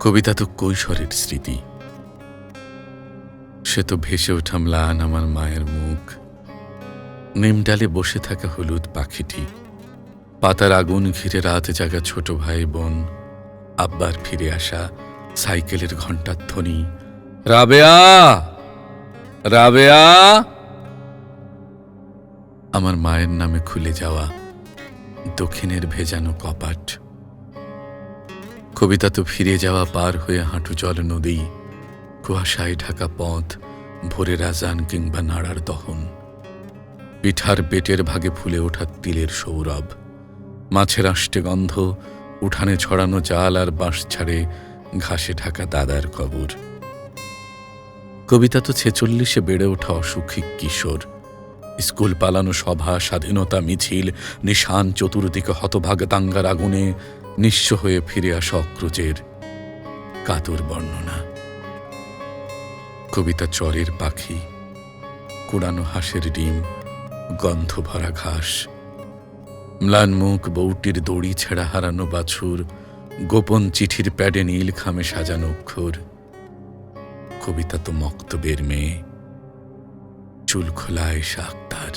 কবিতা তো কৈশোরের স্মৃতি। সে তো ভেসে ওঠা ম্লান আমার মায়ের মুখ। নিমডালে বসে থাকা হলুদ পাখিটি। পাতার আগুন ঘিরে রাত জাগা ছোট ভাই বোন। আব্বার ফিরে আসা সাইকেলের ঘণ্টার ধ্বনি। রাবেয়া! রাবেয়া! আমার মায়ের নামে খুলে যাওয়া দক্ষিণের ভেজানো কপাট। কবিতা তো ফিরে যাওয়া পার হয়ে হাঁটু জল নদী, কুয়াশায় ঢাকা পথ ভোরে রাজান কিংবা নাড়ার দহন। পিঠার পেটের ভাগে ফুলে ওঠা তিলের সৌরভ, মাছের আষ্টে গন্ধ, উঠানে ছড়ানো জাল আর বাঁশ ছাড়ে ঘাসে ঢাকা দাদার কবর। কবিতা তো ছেচল্লিশে বেড়ে ওঠা অসুখী কিশোর, স্কুল পালানো সভা, স্বাধীনতা মিছিল, নিশান চতুর্দিকে হতভাগ দাঙ্গার আগুনে নিঃস্ব হয়ে ফিরে আসা অক্রুজের কাতর বর্ণনা। কবিতা চরের পাখি, কুড়ানো হাঁসের ডিম, গন্ধ ভরা ঘাস, ম্লান মুখ, বউটির দড়ি ছেঁড়া হারানো বাছুর, গোপন চিঠির প্যাডে নীল খামে সাজানো অক্ষর। কবিতা তো মক্তবের মেয়ে, চুল খোলায় শাক্তার